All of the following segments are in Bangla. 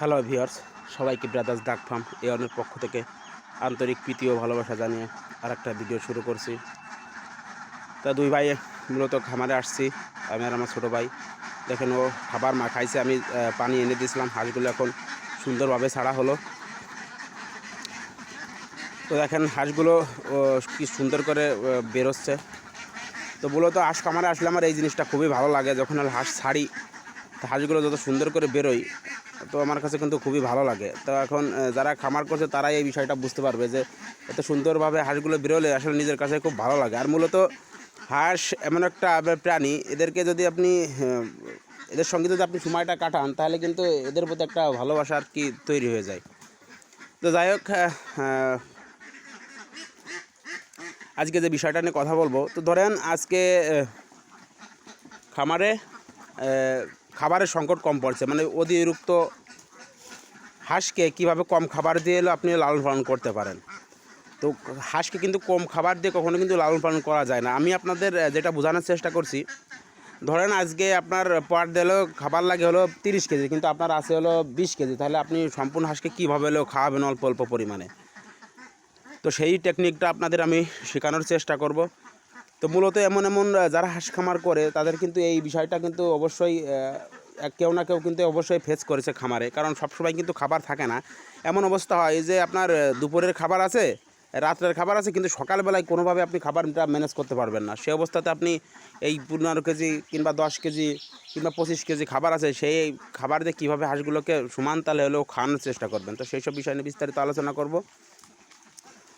হ্যালো ভিউয়ার্স সবাইকে ব্রাদার্স ডাক ফার্ম এই অনেক পক্ষ থেকে আন্তরিক প্রীতি ও ভালোবাসা জানিয়ে আর একটা ভিডিও শুরু করছি। তা দুই ভাই মূলত খামারে আসছি, আমি আর আমার ছোটো ভাই। দেখেন, ও খাবার মা খাইছে, আমি পানি এনে দিয়েছিলাম, হাঁসগুলো এখন সুন্দরভাবে ছাড়া হলো। তো দেখেন, হাঁসগুলো কি সুন্দর করে বেরোচ্ছে। তো মূলত হাঁস খামারে আসলে আমার এই জিনিসটা খুবই ভালো লাগে, যখন হাঁস ছাড়ি হাঁসগুলো যত সুন্দর করে বেরোয় তো আমার কাছে কিন্তু খুবই ভালো লাগে। তো এখন যারা খামার করছে তারাই এই বিষয়টা বুঝতে পারবে যে, এত সুন্দরভাবে হাঁসগুলো বেরোলে আসলে নিজের কাছে খুব ভালো লাগে। আর মূলত হাঁস এমন একটা প্রাণী, এদেরকে যদি আপনি এদের সঙ্গে যদি আপনি সময়টা কাটান, তাহলে কিন্তু এদের প্রতি একটা ভালোবাসা আর কি তৈরি হয়ে যায়। তো যাই হোক আজকে যে বিষয়টা নিয়ে কথা বলব, তো ধরেন আজকে খামারে খাবারের সংকট কম পড়ছে। মানে অতিরিক্ত হাঁসকে কীভাবে কম খাবার দিয়ে এলো আপনি লালন পালন করতে পারেন। তো হাঁসকে কিন্তু কম খাবার দিয়ে কখনো কিন্তু লালন পালন করা যায় না। আমি আপনাদের যেটা বোঝানোর চেষ্টা করছি, ধরেন আজকে আপনার পার দিল খাবার লাগে হলো তিরিশ কেজি, কিন্তু আপনার আছে হলো বিশ কেজি, তাহলে আপনি সম্পূর্ণ হাঁসকে কীভাবে হলেও খাওয়াবেন অল্প অল্প পরিমাণে? তো সেই টেকনিকটা আপনাদের আমি শেখানোর চেষ্টা করব। তো মূলত এমন এমন যারা হাঁস খামার করে, তাদের কিন্তু এই বিষয়টা কিন্তু অবশ্যই কেউ না কেউ কিন্তু অবশ্যই ফেস করেছে খামারে। কারণ সবসময় কিন্তু খাবার থাকে না। এমন অবস্থা হয় যে আপনার দুপুরের খাবার আছে, রাত্রের খাবার আছে, কিন্তু সকালবেলায় কোনোভাবে আপনি খাবারটা ম্যানেজ করতে পারবেন না। সেই অবস্থাতে আপনি এই পনেরো কেজি কিংবা দশ কেজি কিংবা পঁচিশ কেজি খাবার আছে, সেই খাবার দিয়ে কীভাবে হাঁসগুলোকে সমান তালে হলেও খাওয়ানোর চেষ্টা করবেন? তো সেই সব বিষয় নিয়ে বিস্তারিত আলোচনা করব।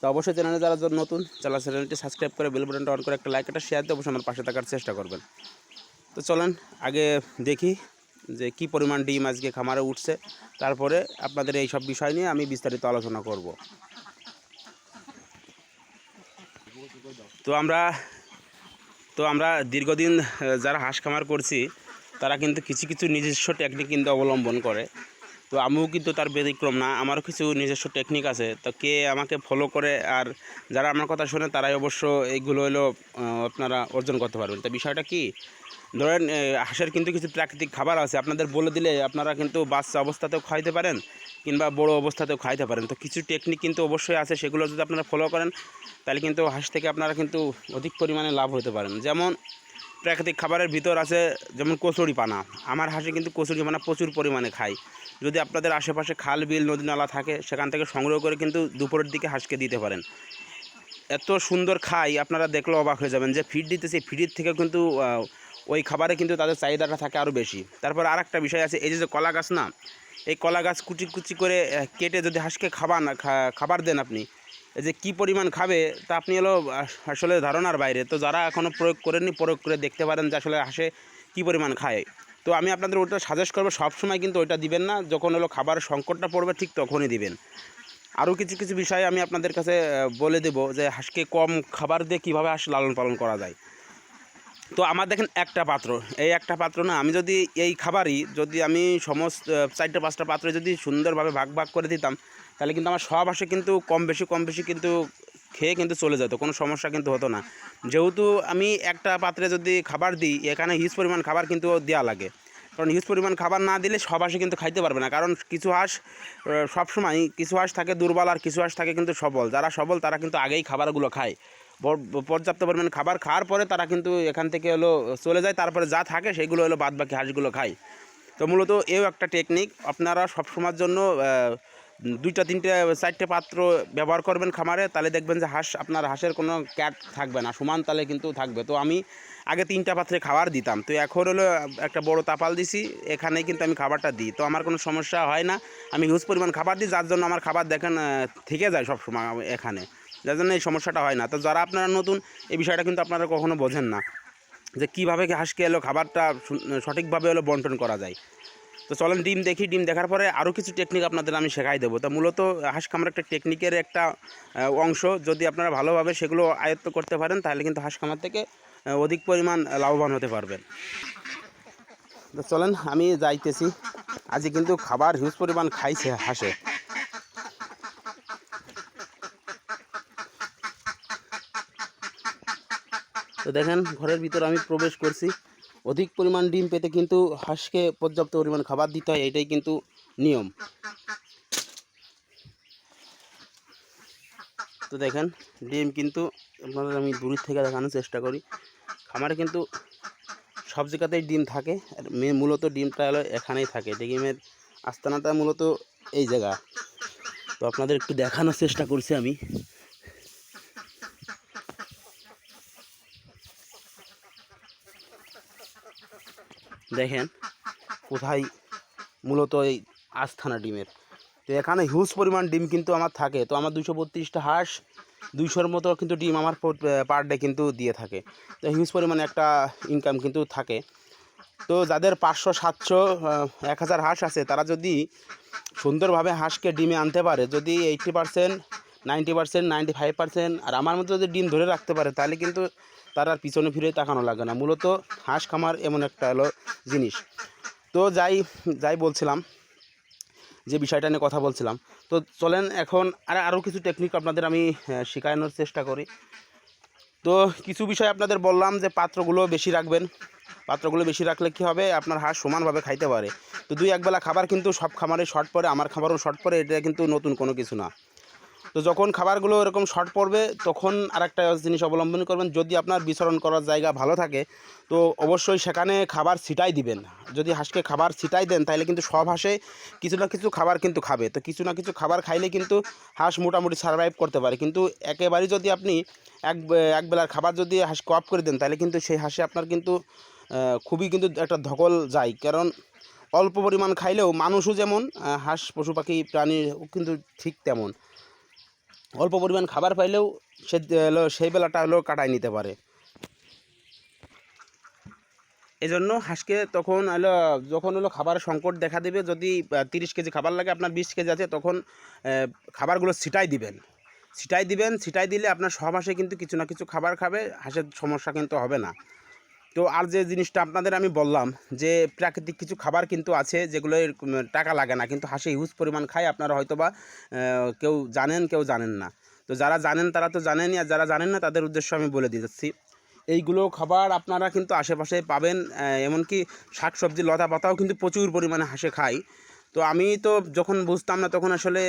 তো অবশ্যই চ্যানেলে যারা নতুন, যারা চ্যানেলটি সাবস্ক্রাইব করে বেল বাটনটা অন করে একটা লাইক একটা শেয়ার দিয়ে অবশ্যই আমার পাশে থাকার চেষ্টা করবেন। তো চলেন, আগে দেখি যে কি পরিমাণ ডিম আজকে খামারে উঠছে। তারপরে আপনাদের এই সব বিষয় নিয়ে আমি বিস্তারিত আলোচনা করব। তো আমরা তো আমরা দীর্ঘদিন যারা হাঁস খামার করছি, তারা কিন্তু কিছু কিছু নিজস্ব টেকনিক কিন্তু অবলম্বন করে। তো আমিও কিন্তু তার ব্যতিক্রম না, আমারও কিছু নিজস্ব টেকনিক আছে। তো কে আমাকে ফলো করে আর যারা আমার কথা শোনে, তারাই অবশ্য এইগুলো হলো আপনারা অর্জন করতে পারবেন। তো বিষয়টা কি? ধরেন হাঁসের কিন্তু কিছু প্রাকৃতিক খাবার আছে, আপনাদের বলে দিলে আপনারা কিন্তু বাচ্চা অবস্থাতেও খাইতে পারেন কিংবা বড় অবস্থাতেও খাইতে পারেন। তো কিছু টেকনিক কিন্তু অবশ্যই আছে, সেগুলো যদি আপনারা ফলো করেন, তাহলে কিন্তু হাঁস থেকে আপনারা কিন্তু অধিক পরিমাণে লাভ হতে পারেন। যেমন প্রাকৃতিক খাবারের ভিতর আছে, যেমন কচুরি পানা। আমার হাঁসে কিন্তু কচুরি পানা প্রচুর পরিমাণে খায়। যদি আপনাদের আশেপাশে খাল, বিল, নদী, নালা থাকে, সেখান থেকে সংগ্রহ করে কিন্তু দুপুরের দিকে হাঁসকে দিতে পারেন। এত সুন্দর খাই, আপনারা দেখলে অবাক হয়ে যাবেন যে ফিড দিতেছে ফিডের থেকে কিন্তু ওই খাবারে কিন্তু তাদের চাহিদাটা থাকে আরও বেশি। তারপর আর একটা বিষয় আছে, এই যে কলা গাছ না, এই কলা গাছ কুচি কুচি করে কেটে যদি হাঁসকে খাবার না খা- খাবার দেন আপনি, এই যে কী পরিমাণ খাবে, তা আপনি হলো আসলে ধারণার বাইরে। তো যারা এখনও প্রয়োগ করেননি, প্রয়োগ করে দেখতে পারেন যে আসলে হাঁসে কী পরিমাণ খায়। তো আমি আপনাদের ওটা সাজেস্ট করব, সবসময় কিন্তু ওইটা দিবেন না। যখন হলো খাবারের সংকটটা পড়বে, ঠিক তখনই দিবেন। আরও কিছু কিছু বিষয় আমি আপনাদের কাছে বলে দেব যে হাঁসকে কম খাবার দিয়ে কীভাবে হাঁস লালন পালন করা যায়। তো আমার দেখেন একটা পাত্র। এই একটা পাত্র না, আমি যদি এই খাবারই, যদি আমি সমস্ত চারটে, পাঁচটা পাত্রে যদি সুন্দরভাবে ভাগ ভাগ করে দিতাম, তাহলে কিন্তু আমার সব হাঁসে কিন্তু কম বেশি কম বেশি কিন্তু খেয়ে কিন্তু চলে যেত, কোনো সমস্যা কিন্তু হতো না। যেহেতু আমি একটা পাত্রে যদি খাবার দিই, এখানে হিউজ পরিমাণ খাবার কিন্তু দেওয়া লাগে। কারণ হিউজ পরিমাণ খাবার না দিলে সব হাঁসে কিন্তু খাইতে পারবে না। কারণ কিছু হাঁস সবসময় কিছু হাঁস থাকে দুর্বল আর কিছু হাঁস থাকে কিন্তু সবল। যারা সবল তারা কিন্তু আগেই খাবারগুলো খায়। পর্যাপ্ত পরিমাণ খাবার খাওয়ার পরে তারা কিন্তু এখান থেকে হলো চলে যায়, তারপরে যা থাকে সেগুলো হলো বাদ বাকি হাঁসগুলো খায়। তো মূলত এও একটা টেকনিক আপনারা সবসময়ের জন্য দুইটা, তিনটে, চারটে পাত্র ব্যবহার করবেন খামারে, তাহলে দেখবেন যে হাঁস, আপনার হাঁসের কোনো ক্যাট থাকবে না, সমান তালে কিন্তু থাকবে। তো আমি আগে তিনটা পাত্রে খাবার দিতাম। তো এখন হলো, একটা বড় তাপাল দিছি, এখানেই কিন্তু আমি খাবারটা দিই। তো আমার কোনো সমস্যা হয় না, আমি হিউজ পরিমাণ খাবার দিই, যার জন্য আমার খাবার দেখেন থেকে যায় সব সময় এখানে। যার জন্য এই সমস্যাটা হয় না। তো যারা আপনারা নতুন, এই বিষয়টা কিন্তু আপনারা কখনো বোঝেন না, যে কীভাবে হাঁসকে এলো খাবারটা সঠিকভাবে হলো বন্টন করা যায়। তো চলেন ডিম দেখি, ডিম দেখার পরে আরও কিছু টেকনিক আপনাদের আমি শেখাই দেবো। তা মূলত হাঁস খামার একটা টেকনিকের একটা অংশ। যদি আপনারা ভালোভাবে সেগুলো আয়ত্ত করতে পারেন, তাহলে কিন্তু হাঁস খামার থেকে অধিক পরিমাণ লাভবান হতে পারবেন তো চলেন, আমি যাইতেছি। আজকে কিন্তু খাবার হিউজ পরিমাণ খাইছে হাঁসে। তো দেখেন, ঘরের ভিতর আমি প্রবেশ করছি। অধিক পরিমাণ ডিম পেতে কিন্তু হাঁসকে পর্যাপ্ত পরিমাণ খাবার দিতে হয়, এটাই কিন্তু নিয়ম। তো দেখেন, ডিম কিন্তু আপনাদের আমি দূরের থেকে দেখানোর চেষ্টা করি। খামারে কিন্তু সব জায়গাতেই ডিম থাকে, আর মূলত ডিমটা হলো এখানেই থাকে। ডিমের আস্তানাটা মূলত এই জায়গা। তো আপনাদের একটু দেখানোর চেষ্টা করছি আমি। দেখেন, কোথায় মূলত এই আস্থানা ডিমের। তো এখানে হিউজ পরিমাণ ডিম কিন্তু আমার থাকে। তো আমার দুশো বত্রিশটা হাঁস, দুইশোর মতো কিন্তু ডিম আমার পার ডে কিন্তু দিয়ে থাকে। তো হিউজ পরিমাণে একটা ইনকাম কিন্তু থাকে। তো যাদের পাঁচশো, সাতশো এক হাজার হাঁস আছে, তারা যদি সুন্দরভাবে হাঁসকে ডিমে আনতে পারে, যদি eighty percent ninety percent, ninety five percent, আর আমার মতো যদি ডিম ধরে রাখতে পারে, তাহলে কিন্তু তার আর পিছনে ফিরে তাকানো লাগে না। মূলত হাঁস খামার এমন একটা হলো জিনিস। তো যাই যাই বলছিলাম, যে বিষয়টা নিয়ে কথা বলছিলাম। তো চলেন এখন আর আরও কিছু টেকনিক আপনাদের আমি শেখানোর চেষ্টা করি। তো কিছু বিষয় আপনাদের বললাম যে পাত্রগুলো বেশি রাখবেন। পাত্রগুলো বেশি রাখলে কি হবে? আপনার হাঁস সমানভাবে খাইতে পারে। তো দুই একবেলা খাবার কিন্তু সব খামারে শর্ট পড়ে, আমার খাবারও শর্ট পড়ে, এটা কিন্তু নতুন কোনো কিছু না। তো যখন খাবারগুলো এরকম শর্ট পড়বে, তখন আরেকটা জিনিস অবলম্বন করবেন। যদি আপনার বিচরণ করার জায়গা ভালো থাকে, তো অবশ্যই সেখানে খাবার ছিটাই দিবেন। যদি হাঁসকে খাবার ছিটাই দেন, তাহলে কিন্তু সব হাঁসে কিছু না কিছু খাবার কিন্তু খাবে। তো কিছু না কিছু খাবার খাইলে কিন্তু হাঁস মোটামুটি সারভাইভ করতে পারে। কিন্তু একেবারেই যদি আপনি এক একবেলার খাবার যদি হাঁস কপ করে দেন, তাহলে কিন্তু সেই হাঁসে আপনার কিন্তু খুবই কিন্তু একটা ধকল যায়। কারণ অল্প পরিমাণ খাইলেও মানুষও যেমন হাঁস, পশু পাখি, প্রাণী কিন্তু ঠিক তেমন। অল্প পরিমাণ খাবার পাইলেও সে সেই বেলাটা হলো কাটায় নিতে পারে। এই জন্য হাঁসকে তখন হলো, যখন হলো খাবারের সংকট দেখা দেবে, যদি তিরিশ কেজি খাবার লাগে, আপনার বিশ কেজি আছে, তখন খাবারগুলো ছিটাই দিবেন। ছিটাই দিবেন, ছিটাই দিলে আপনার সব হাঁসে কিন্তু কিছু না কিছু খাবার খাবে, হাঁসের সমস্যা কিন্তু হবে না। তো আর যে জিনিসটা আপনাদের আমি বললাম যে প্রাকৃতিক কিছু খাবার কিন্তু আছে যেগুলো টাকা লাগে না, কিন্তু হাঁসে হিউজ পরিমাণ খায়, আপনারা হয়তো বা কেউ জানেন কেউ জানেন না। তো যারা জানেন, তারা তো জানেনই, আর যারা জানেন না, তাদের উদ্দেশ্য আমি বলে দিয়ে যাচ্ছি এইগুলো খাবার আপনারা কিন্তু আশেপাশে পাবেন এমনকি শাক সবজি লতা পাতাও কিন্তু প্রচুর পরিমাণে হাঁসে খায়। তো আমি তো যখন বুঝতাম না তখন আসলে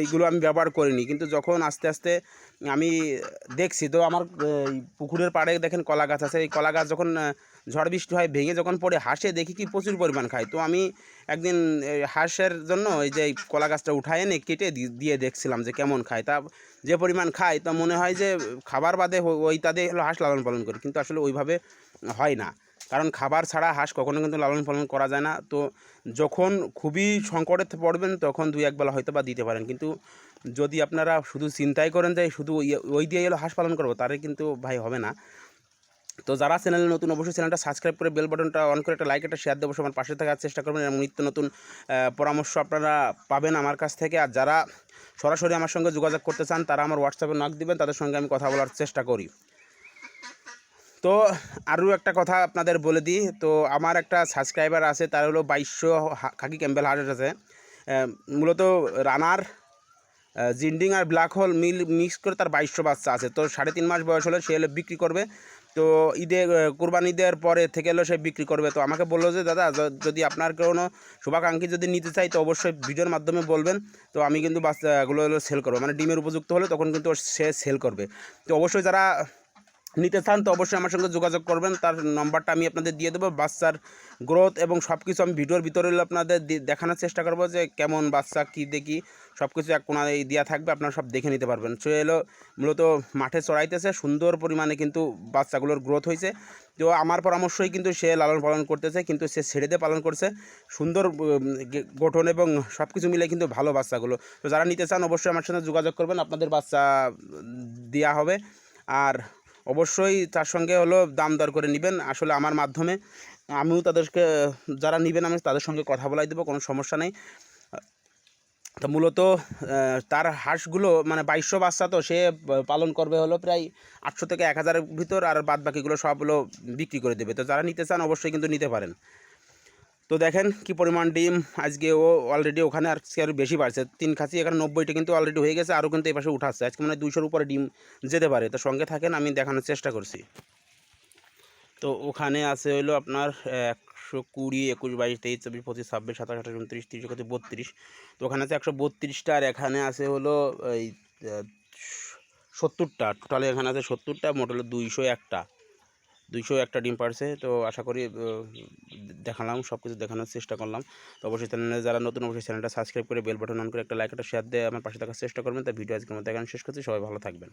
এইগুলো আমি ব্যবহার করিনি। কিন্তু যখন আস্তে আস্তে আমি দেখছি, তো আমার পুকুরের পাড়ে দেখেন কলা গাছ আছে। এই কলা গাছ যখন ঝড় বৃষ্টি হয়, ভেঙে যখন পড়ে, হাঁসে, দেখি কি প্রচুর পরিমাণ খায়। তো আমি একদিন হাঁসের জন্য এই যে কলা গাছটা উঠায় এনে কেটে দিয়ে দেখছিলাম যে কেমন খায়। তা যে পরিমাণ খায়, তা মনে হয় যে খাবার বাদে ওই তাদের হলো হাঁস লালন পালন করি। কিন্তু আসলে ওইভাবে হয় না। কারণ খাবার ছাড়া হাঁস কখনো কিন্তু লালন পালন করা যায় না। তো যখন খুবই সংকটে পড়বেন, তখন দুই একবেলা হয়তো বা দিতে পারেন। কিন্তু যদি আপনারা শুধু চিন্তাই করেন যে শুধু ওই- দিয়ে এলো হাঁস পালন করব তারে কিন্তু ভাই হবে না। তো যারা চ্যানেলে নতুন, অবশ্যই চ্যানেলটা সাবস্ক্রাইব করে বেল বাটনটা অন করে একটা লাইক, একটা শেয়ার দেবো আমার পাশে থাকার চেষ্টা করবেন এবং নিত্য নতুন পরামর্শ আপনারা পাবেন আমার কাছ থেকে। আর যারা সরাসরি আমার সঙ্গে যোগাযোগ করতে চান, তারা আমার হোয়াটসঅ্যাপে নক দিবেন, তাদের সঙ্গে আমি কথা বলার চেষ্টা করি। তো আরও একটা কথা আপনাদের বলে দিই। তো আমার একটা সাবস্ক্রাইবার আছে, তার হলো বাইশশো খাকি ক্যাম্বেল হার্ট আছে। মূলত রানার জিন্ডিং আর ব্ল্যাক হোল মিল, মিক্স করে তার বাইশশো বাচ্চা আছে। তো সাড়ে তিন মাস বয়স হলে সে হলে বিক্রি করবে। তো ঈদে কোরবানি ঈদের পরে থেকে হলো সে বিক্রি করবে। তো আমাকে বলল যে, দাদা যদি আপনার কোনো শুভাকাঙ্ক্ষী যদি নিতে চাই তো অবশ্যই ভিডিওর মাধ্যমে বলবেন। তো আমি কিন্তু বাচ্চাগুলো সেল করব। মানে ডিমের উপযুক্ত হলে তখন কিন্তু সে সেল করবে। তো অবশ্যই যারা নিতে চান, তো অবশ্যই আমার সঙ্গে যোগাযোগ করবেন। তার নাম্বারটা আমি আপনাদের দিয়ে দেবো, বাচ্চার গ্রোথ এবং সব কিছু আমি ভিডিওর ভিতরে আপনাদের দেখানোর চেষ্টা করব যে কেমন বাচ্চা, কী দেখি সব কিছু এক কোনায় দেওয়া থাকবে, আপনারা সব দেখে নিতে পারবেন। সে এলো, মূলত মাঠে চড়াইতেছে, সুন্দর পরিমাণে কিন্তু বাচ্চাগুলোর গ্রোথ হয়েছে তো আমার পরামর্শই কিন্তু সে লালন পালন করতেছে, কিন্তু সে ছেড়ে দিয়ে পালন করছে। সুন্দর গঠন এবং সব কিছু মিলে কিন্তু ভালো বাচ্চাগুলো। তো যারা নিতে চান, অবশ্যই আমার সঙ্গে যোগাযোগ করবেন, আপনাদের বাচ্চা দেওয়া হবে। আর অবশ্যই তার সঙ্গে হলো দাম দর করে নেবেন। আসলে আমার মাধ্যমে আমিও তাদেরকে, যারা নেবেন আমি তাদের সঙ্গে কথা বলাই দেবো, কোনো সমস্যা নেই। তো মূলত তার হাঁসগুলো মানে বাইশশো বাচ্চা তো, সে পালন করবে হলো প্রায় আটশো থেকে এক হাজারের ভিতর, আর বাদ বাকিগুলো সবগুলো বিক্রি করে দেবে। তো যারা নিতে চান অবশ্যই কিন্তু নিতে পারেন। তো দেখেন কি পরিমাণ ডিম। আজকে ও অলরেডি ওখানে আর আরও বেশি বাড়ছে। তিন খাসি এখানে নব্বইটা কিন্তু অলরেডি হয়ে গেছে আরও কিন্তু এই পাশে উঠাচ্ছে। আজকে মানে দুইশোর উপরে ডিম যেতে পারে। তো সঙ্গে থাকেন, আমি দেখানোর চেষ্টা করছি। তো ওখানে আছে হইল আপনার একশো কুড়ি, একুশ, বাইশ, তেইশ, চব্বিশ, পঁচিশ, ছাব্বিশ, সাতাশ, আঠাশ, উনত্রিশ, তিরিশ একত্রিশ বত্রিশ। তো ওখানে আছে একশো বত্রিশটা আর এখানে আছে হলো এই সত্তরটা। টোটালে এখানে আছে সত্তরটা, মোট হলো দুইশো একটা। দুইশো একটা ডিম পারছে। তো আশা করি দেখালাম সব কিছু দেখানোর চেষ্টা করলাম। তো অবশ্যই চ্যানেলে যারা নতুন, অবশ্যই চ্যানেলটা সাবস্ক্রাইব করে বেল বাটন অন করে একটা লাইক একটা শেয়ার দিয়ে আমার পাশে থাকার চেষ্টা করবেন। তাই ভিডিও আজকের মতো এখানে শেষ করছি। সবাই ভালো থাকবেন।